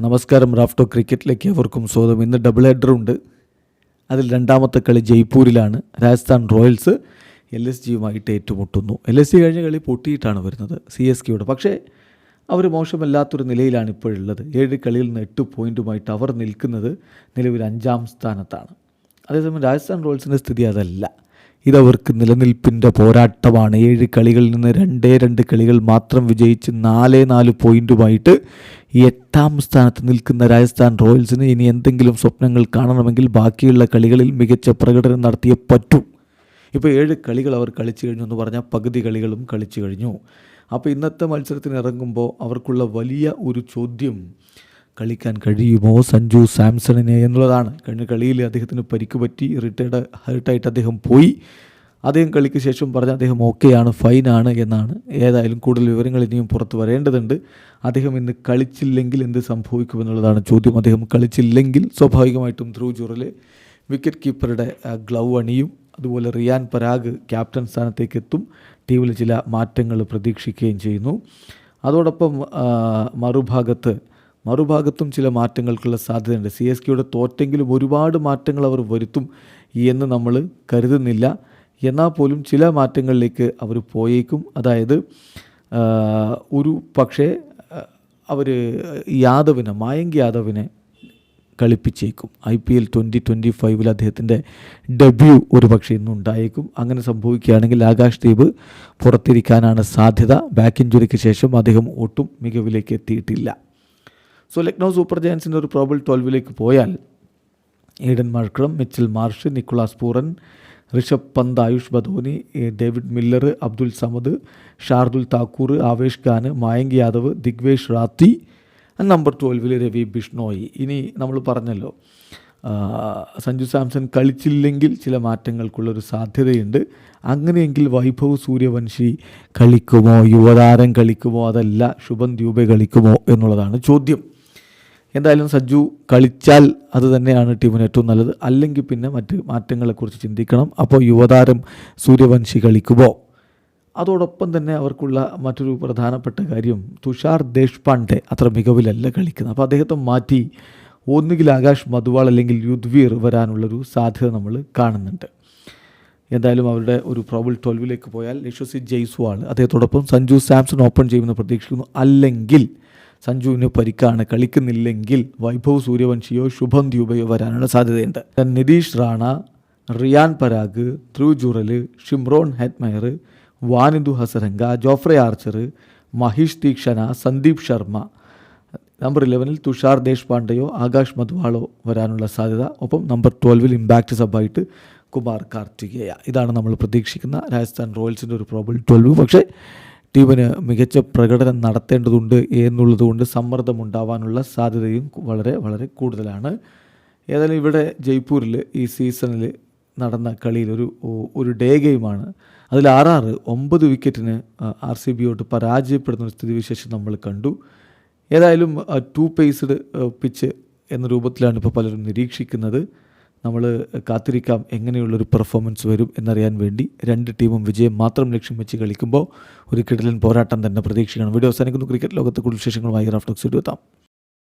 നമസ്കാരം റാഫ്റ്റോ ക്രിക്കറ്റിലേക്ക് അവർക്കും സ്വാഗതം. ഇന്ന് ഡബിൾ ഹെഡർ ഉണ്ട്. അതിൽ രണ്ടാമത്തെ കളി ജയ്പൂരിലാണ്. രാജസ്ഥാൻ റോയൽസ് എൽ എസ് ജിയുമായിട്ട് ഏറ്റുമുട്ടുന്നു. എൽ എസ് ജി കഴിഞ്ഞ കളി പൊട്ടിയിട്ടാണ് വരുന്നത് സി എസ് കെയുടെ. പക്ഷേ അവർ മോശമല്ലാത്തൊരു നിലയിലാണ് ഇപ്പോഴുള്ളത്. ഏഴ് കളിയിൽ നിന്ന് എട്ട് പോയിന്റുമായിട്ട് അവർ നിൽക്കുന്നത് നിലവിൽ അഞ്ചാം സ്ഥാനത്താണ്. അതേസമയം രാജസ്ഥാൻ റോയൽസിന്റെ സ്ഥിതി അതല്ല. ഇതവർക്ക് നിലനിൽപ്പിന്റെ പോരാട്ടമാണ്. ഏഴ് കളികളിൽ നിന്ന് രണ്ടേ രണ്ട് കളികൾ മാത്രം വിജയിച്ച് നാലേ നാല് പോയിന്റുമായിട്ട് എട്ടാം സ്ഥാനത്ത് നിൽക്കുന്ന രാജസ്ഥാൻ റോയൽസിന് ഇനി എന്തെങ്കിലും സ്വപ്നങ്ങൾ കാണണമെങ്കിൽ ബാക്കിയുള്ള കളികളിൽ മികച്ച പ്രകടനം നടത്തിയേ പറ്റൂ. ഇപ്പോൾ ഏഴ് കളികൾ അവർ കളിച്ചു കഴിഞ്ഞു എന്ന് പറഞ്ഞാൽ പകുതി കളികളും കളിച്ചു കഴിഞ്ഞു. അപ്പോൾ ഇന്നത്തെ മത്സരത്തിന് ഇറങ്ങുമ്പോൾ അവർക്കുള്ള വലിയ ഒരു ചോദ്യം കളിക്കാൻ കഴിയുമോ സഞ്ജു സാംസണിനെ എന്നുള്ളതാണ്. കഴിഞ്ഞ കളിയിൽ അദ്ദേഹത്തിന് പരിക്ക് പറ്റി റിട്ടയർഡ് ഹേർട്ടായിട്ട് അദ്ദേഹം പോയി. അദ്ദേഹം കളിക്ക് ശേഷം പറഞ്ഞ അദ്ദേഹം ഓക്കെയാണ് ഫൈനാണ് എന്നാണ് ഏതായാലും കൂടുതൽ വിവരങ്ങൾ ഇനിയും പുറത്ത് വരേണ്ടതുണ്ട്. അദ്ദേഹം ഇന്ന് കളിച്ചില്ലെങ്കിൽ എന്ത് സംഭവിക്കുമെന്നുള്ളതാണ് ചോദ്യം. അദ്ദേഹം കളിച്ചില്ലെങ്കിൽ സ്വാഭാവികമായിട്ടും ധ്രുവ് ജുറൽ വിക്കറ്റ് കീപ്പറുടെ ഗ്ലൗ അണിയും. അതുപോലെ റിയാൻ പരാഗ് ക്യാപ്റ്റൻ സ്ഥാനത്തേക്ക് എത്തും. ടീമിൽ ചില മാറ്റങ്ങൾ പ്രതീക്ഷിക്കുകയും ചെയ്യുന്നു. അതോടൊപ്പം മറുഭാഗത്ത് മറുഭാഗത്തും ചില മാറ്റങ്ങൾക്കുള്ള സാധ്യതയുണ്ട്. സി എസ് കെയുടെ തോറ്റെങ്കിലും ഒരുപാട് മാറ്റങ്ങൾ അവർ വരുത്തും എന്ന് നമ്മൾ കരുതുന്നില്ല. എന്നാൽ പോലും ചില മാറ്റങ്ങളിലേക്ക് അവർ പോയേക്കും. അതായത് ഒരു പക്ഷേ അവർ യാദവിനെ മായങ്ക് യാദവിനെ കളിപ്പിച്ചേക്കും. I P L twenty twenty ഫൈവിൽ അദ്ദേഹത്തിന്റെ ഡെബ്യൂ ഒരു പക്ഷേ ഇന്ന് ഉണ്ടായേക്കും അങ്ങനെ സംഭവിക്കുകയാണെങ്കിൽ ആകാശ് ദീപ് പുറത്തിരിക്കാനാണ് സാധ്യത. ബാക്ക് ഇഞ്ചുറിക്ക് ശേഷം അദ്ദേഹം ഒട്ടും മികവിലേക്ക് എത്തിയിട്ടില്ല. സോ ലക്നൗ സൂപ്പർ ജയൻസിന്റെ ഒരു പ്രോബിൾ ട്വൽവിലേക്ക് പോയാൽ Aiden Markram Mitchell Marsh Nicholas Pooran Rishabh Pant Ayush Badoni David Miller Abdul Samad Shardul Thakur Avesh Khan Mayank Yadav Digvesh Rathi number ട്വൽവിൽ Ravi Bishnoi. ഇനി നമ്മൾ പറഞ്ഞല്ലോ സഞ്ജു സാംസൺ കളിച്ചില്ലെങ്കിൽ ചില മാറ്റങ്ങൾക്കുള്ളൊരു സാധ്യതയുണ്ട്. അങ്ങനെയെങ്കിൽ വൈഭവ് സൂര്യവംശി കളിക്കുമോ? യുവതാരം കളിക്കുമോ? അതല്ല ശുഭം ദ്യൂബെ കളിക്കുമോ? എന്നുള്ളതാണ് ചോദ്യം. എന്തായാലും സജ്ജു കളിച്ചാൽ അത് തന്നെയാണ് ടീമിന് ഏറ്റവും നല്ലത്. അല്ലെങ്കിൽ പിന്നെ മറ്റ് മാറ്റങ്ങളെക്കുറിച്ച് ചിന്തിക്കണം. അപ്പോൾ യുവതാരം സൂര്യവംശി കളിക്കുമോ? അതോടൊപ്പം തന്നെ അവർക്കുള്ള മറ്റൊരു പ്രധാനപ്പെട്ട കാര്യം തുഷാർ ദേശ്പാണ്ഡെ അത്ര മികവിലല്ല കളിക്കുന്നത്. അപ്പോൾ അദ്ദേഹത്തെ മാറ്റി ഒന്നുകിൽ ആകാശ് മധുവാൾ അല്ലെങ്കിൽ യുദ്വീർ വരാനുള്ളൊരു സാധ്യത നമ്മൾ കാണുന്നുണ്ട്. എന്തായാലും അവരുടെ ഒരു പ്രോബിൾ ട്വൽവിലേക്ക് പോയാൽ യശസ്വി ജയ്സ്വാൾ അദ്ദേഹത്തോടൊപ്പം സഞ്ജു സാംസൺ ഓപ്പൺ ചെയ്യുമെന്ന് പ്രതീക്ഷിക്കുന്നു. അല്ലെങ്കിൽ സഞ്ജുവിന് പരിക്കാണ്. കളിക്കുന്നില്ലെങ്കിൽ വൈഭവ് സൂര്യവംശിയോ ശുഭം ദ്യൂബയോ വരാനുള്ള സാധ്യതയുണ്ട്. Nitish Rana Riyan Parag Dhruv Jurel Shimron Hetmyer Wanindu Hasaranga Jofra Archer Maheesh Theekshana Sandeep Sharma. Number ഇലവനിൽ തുഷാർ ദേശ്പാണ്ഡെയോ ആകാശ് മധുവാളോ വരാനുള്ള സാധ്യത. ഒപ്പം നമ്പർ ട്വൽവിൽ ഇമ്പാക്റ്റ് സബായിട്ട് കുമാർ കാർത്തികേയ. ഇതാണ് നമ്മൾ പ്രതീക്ഷിക്കുന്ന രാജസ്ഥാൻ റോയൽസിന്റെ ഒരു പ്രോബിൾ ട്വൽവ്. പക്ഷേ ടീമിന് മികച്ച പ്രകടനം നടത്തേണ്ടതുണ്ട് എന്നുള്ളതുകൊണ്ട് സമ്മർദ്ദമുണ്ടാവാനുള്ള സാധ്യതയും വളരെ വളരെ കൂടുതലാണ്. ഏതായാലും ഇവിടെ ജയ്പൂരിൽ ഈ സീസണിൽ നടന്ന കളിയിൽ ഒരു ഒരു ഡേ ഗെയിമാണ്. അതിൽ ആറാറ് ഒമ്പത് വിക്കറ്റിന് ആർ സി ബിയോട്ട് പരാജയപ്പെടുന്ന ഒരു സ്ഥിതിവിശേഷം നമ്മൾ കണ്ടു. ഏതായാലും ടു പേസ്ഡ് പിച്ച് എന്ന രൂപത്തിലാണ് ഇപ്പോൾ പലരും നിരീക്ഷിക്കുന്നത്. നമ്മൾ കാത്തിരിക്കാം എങ്ങനെയുള്ളൊരു പെർഫോമൻസ് വരും എന്നറിയാൻ വേണ്ടി രണ്ട് ടീമും വിജയം മാത്രം ലക്ഷ്യം വെച്ച് കളിക്കുമ്പോൾ ഒരു കിടലൻ പോരാട്ടം തന്നെ പ്രതീക്ഷിക്കണം. വീഡിയോ അവസാനിക്കുന്നു. ക്രിക്കറ്റ് ലോകത്തെ കൂടുതൽ വിശേഷങ്ങളുമായി റാഫ്റ്റോക്സ് എത്താം.